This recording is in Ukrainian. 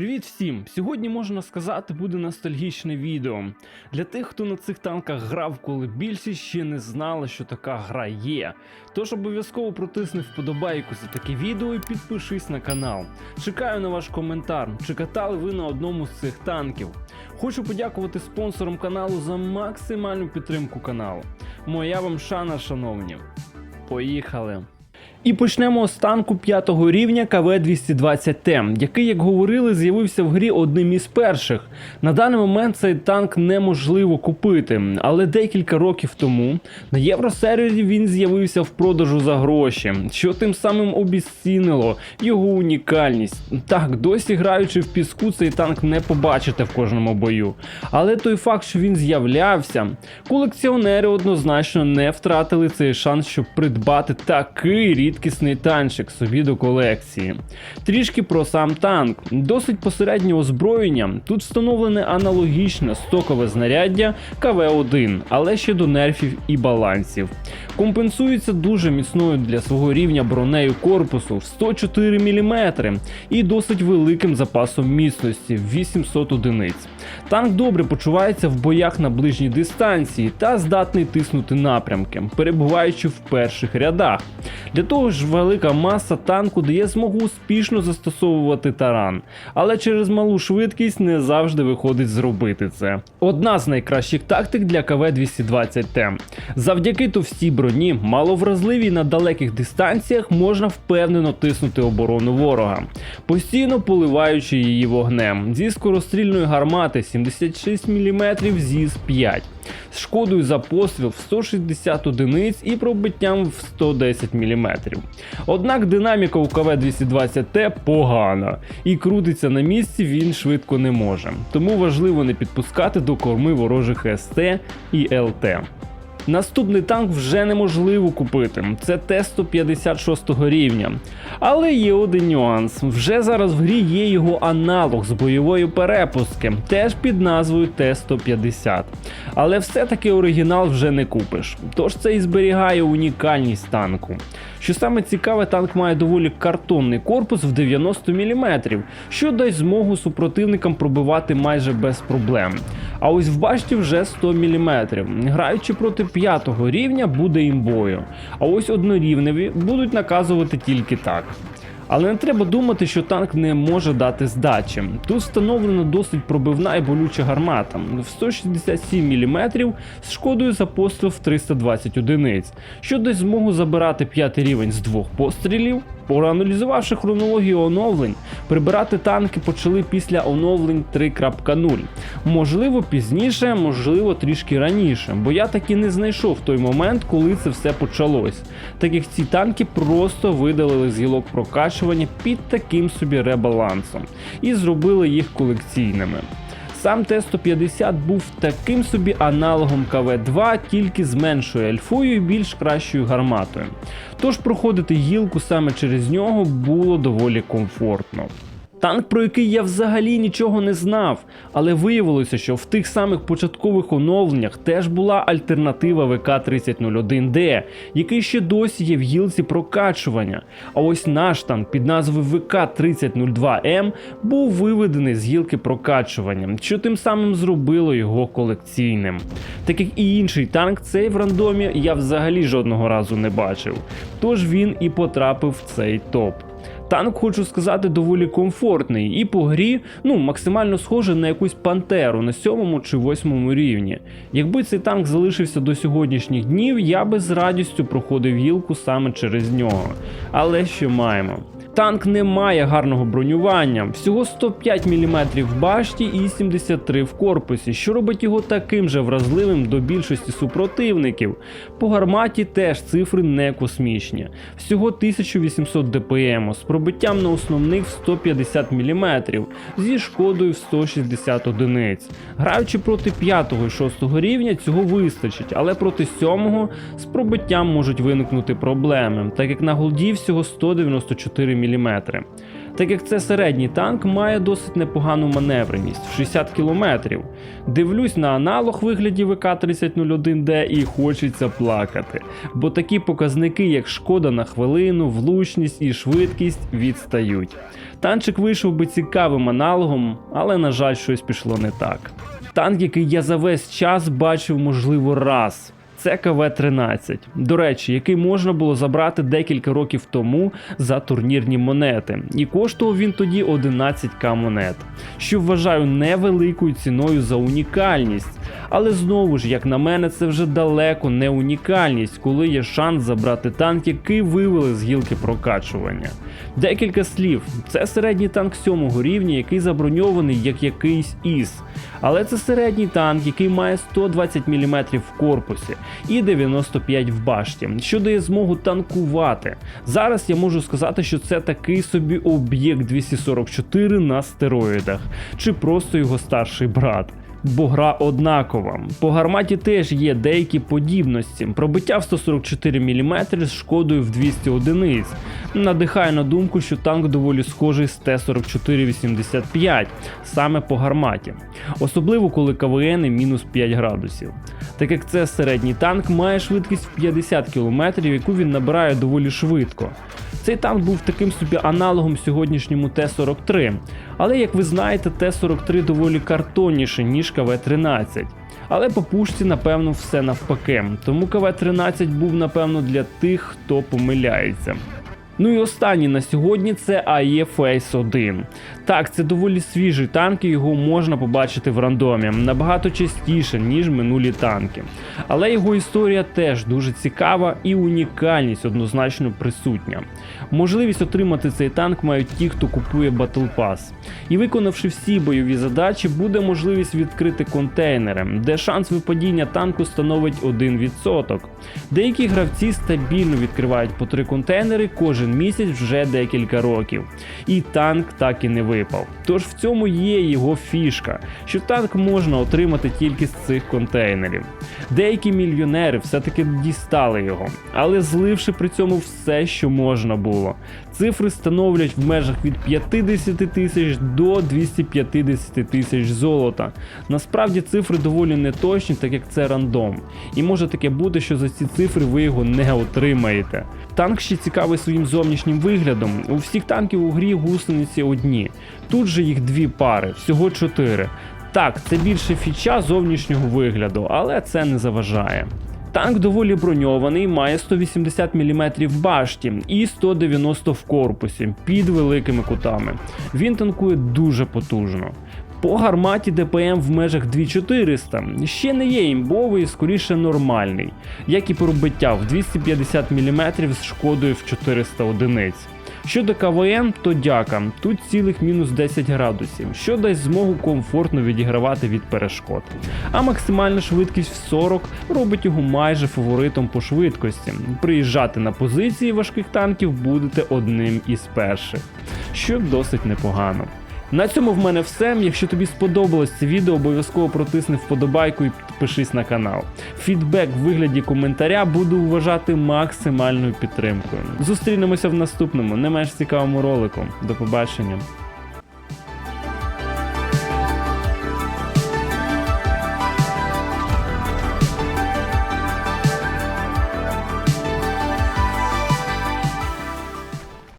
Привіт всім! Сьогодні можна сказати буде ностальгічне відео. Для тих, хто на цих танках грав, коли більшість ще не знала, що така гра є. Тож обов'язково протисни вподобайку за таке відео і підпишись на канал. Чекаю на ваш коментар, чи катали ви на одному з цих танків. Хочу подякувати спонсорам каналу за максимальну підтримку каналу. Моя вам шана, шановні. Поїхали! І почнемо з танку 5 рівня КВ-220Т, який, як говорили, з'явився в грі одним із перших. На даний момент цей танк неможливо купити, але декілька років тому на євросервері він з'явився в продажу за гроші, що тим самим обіцінило його унікальність. Так, досі граючи в піску, цей танк не побачите в кожному бою. Але той факт, що він з'являвся, колекціонери однозначно не втратили цей шанс, щоб придбати такий рідкісний танчик собі до колекції. Трішки про сам танк. Досить посереднє озброєння. Тут встановлене аналогічне стокове знаряддя КВ-1, але ще до нерфів і балансів. Компенсується дуже міцною для свого рівня бронею корпусу в 104 мм і досить великим запасом міцності 800 одиниць. Танк добре почувається в боях на ближній дистанції та здатний тиснути напрямки, перебуваючи в перших рядах. Для того ж, велика маса танку дає змогу успішно застосовувати таран, але через малу швидкість не завжди виходить зробити це. Одна з найкращих тактик для КВ-220Т. Завдяки товстій броні, маловразливій на далеких дистанціях, можна впевнено тиснути оборону ворога, постійно поливаючи її вогнем зі скорострільної гармати 76 мм зіс 5 з шкодою за постріл в 160 одиниць і пробиттям в 110 мм. Однак динаміка у КВ-220Т погана, і крутиться на місці він швидко не може. Тому важливо не підпускати до корми ворожих СТ і ЛТ. Наступний танк вже неможливо купити. Це Т-156 рівня. Але є один нюанс. Вже зараз в грі є його аналог з бойової перепустки, теж під назвою Т-150. Але все-таки оригінал вже не купиш. Тож це і зберігає унікальність танку. Що саме цікаве, танк має доволі картонний корпус в 90 мм, що дасть змогу супротивникам пробивати майже без проблем. А ось в башті вже 100 мм. Граючи проти 5 рівня буде імбою. А ось однорівневі будуть наказувати тільки так. Але не треба думати, що танк не може дати здачі. Тут встановлена досить пробивна і болюча гармата в 167 мм з шкодою за постріл в 320 одиниць, що дасть змогу забирати п'ятий рівень з двох пострілів. Проаналізувавши хронологію оновлень, прибирати танки почали після оновлень 3.0. Можливо, пізніше, можливо, трішки раніше, бо я таки не знайшов той момент, коли це все почалось. Так як ці танки просто видалили з гілок прокачування під таким собі ребалансом і зробили їх колекційними. Сам Т-150 був таким собі аналогом КВ-2, тільки з меншою ельфою і більш кращою гарматою. Тож проходити гілку саме через нього було доволі комфортно. Танк, про який я взагалі нічого не знав, але виявилося, що в тих самих початкових оновленнях теж була альтернатива ВК-3001Д, який ще досі є в гілці прокачування. А ось наш танк під назвою ВК-3002М був виведений з гілки прокачування, що тим самим зробило його колекційним. Так як і інший танк, цей в рандомі я взагалі жодного разу не бачив. Тож він і потрапив в цей топ. Танк, хочу сказати, доволі комфортний і по грі ну, максимально схожий на якусь пантеру на сьомому чи восьмому рівні. Якби цей танк залишився до сьогоднішніх днів, я би з радістю проходив гілку саме через нього. Але що маємо? Танк не має гарного бронювання, всього 105 мм в башті і 73 в корпусі, що робить його таким же вразливим до більшості супротивників. По гарматі теж цифри не космічні. Всього 1800 ДПМ з пробиттям на основних в 150 мм, зі шкодою в 160 одиниць. Граючи проти 5 і 6 рівня, цього вистачить, але проти 7 з пробиттям можуть виникнути проблеми, так як на голді всього 194 мм. Так як це середній танк, має досить непогану маневреність в 60 км. Дивлюсь на аналог вигляді ВК-3001D і хочеться плакати, бо такі показники, як шкода на хвилину, влучність і швидкість відстають. Танчик вийшов би цікавим аналогом, але на жаль, щось пішло не так. Танк, який я за весь час бачив, можливо, раз. Це КВ-13. До речі, який можна було забрати декілька років тому за турнірні монети. І коштував він тоді 11к монет, що вважаю невеликою ціною за унікальність. Але знову ж, як на мене, це вже далеко не унікальність, коли є шанс забрати танк, який вивели з гілки прокачування. Декілька слів. Це середній танк сьомого рівня, який заброньований як якийсь ІС. Але це середній танк, який має 120 мм в корпусі і 95 в башті, що дає змогу танкувати. Зараз я можу сказати, що це такий собі об'єкт 244 на стероїдах, чи просто його старший брат. Бо гра однакова. По гарматі теж є деякі подібності. Пробиття в 144 мм з шкодою в 200 одиниць. Надихає на думку, що танк доволі схожий з Т-4485, саме по гарматі. Особливо коли КВН мінус 5 градусів. Так як це середній танк, має швидкість в 50 км, яку він набирає доволі швидко. Цей танк був таким собі аналогом сьогоднішньому Т-43, але як ви знаєте, Т-43 доволі картонніше, ніж КВ-13. Але по пушці, напевно, все навпаки. Тому КВ-13 був, напевно, для тих, хто помиляється. Ну і останній на сьогодні це AE Phase 1. Так, це доволі свіжий танк, і його можна побачити в рандомі набагато частіше, ніж минулі танки. Але його історія теж дуже цікава і унікальність однозначно присутня. Можливість отримати цей танк мають ті, хто купує Battle Pass. І виконавши всі бойові задачі, буде можливість відкрити контейнери, де шанс випадіння танку становить 1%. Деякі гравці стабільно відкривають по три контейнери кожен місяць вже декілька років. І танк так і не випав. Тож в цьому є його фішка, що танк можна отримати тільки з цих контейнерів. Деякі мільйонери все-таки дістали його, але зливши при цьому все, що можна було. Цифри становлять в межах від 50 тисяч до 250 тисяч золота. Насправді цифри доволі неточні, так як це рандом. І може таке бути, що за ці цифри ви його не отримаєте. Танк ще цікавий своїм зовнішнім виглядом. У всіх танків у грі гусениці одні. Тут же їх дві пари, всього чотири. Так, це більше фіча зовнішнього вигляду, але це не заважає. Танк доволі броньований, має 180 мм в башті і 190 в корпусі під великими кутами. Він танкує дуже потужно. По гарматі ДПМ в межах 2400 ще не є імбовий, скоріше нормальний, як і пробиття в 250 мм з шкодою в 400 одиниць. Щодо КВН, то дяка, тут цілих мінус 10 градусів, що дасть змогу комфортно відігравати від перешкод. А максимальна швидкість в 40 робить його майже фаворитом по швидкості. Приїжджати на позиції важких танків будете одним із перших, що досить непогано. На цьому в мене все. Якщо тобі сподобалось це відео, обов'язково протисни вподобайку і підпишись на канал. Фідбек в вигляді коментаря буду вважати максимальною підтримкою. Зустрінемося в наступному, не менш цікавому ролику. До побачення.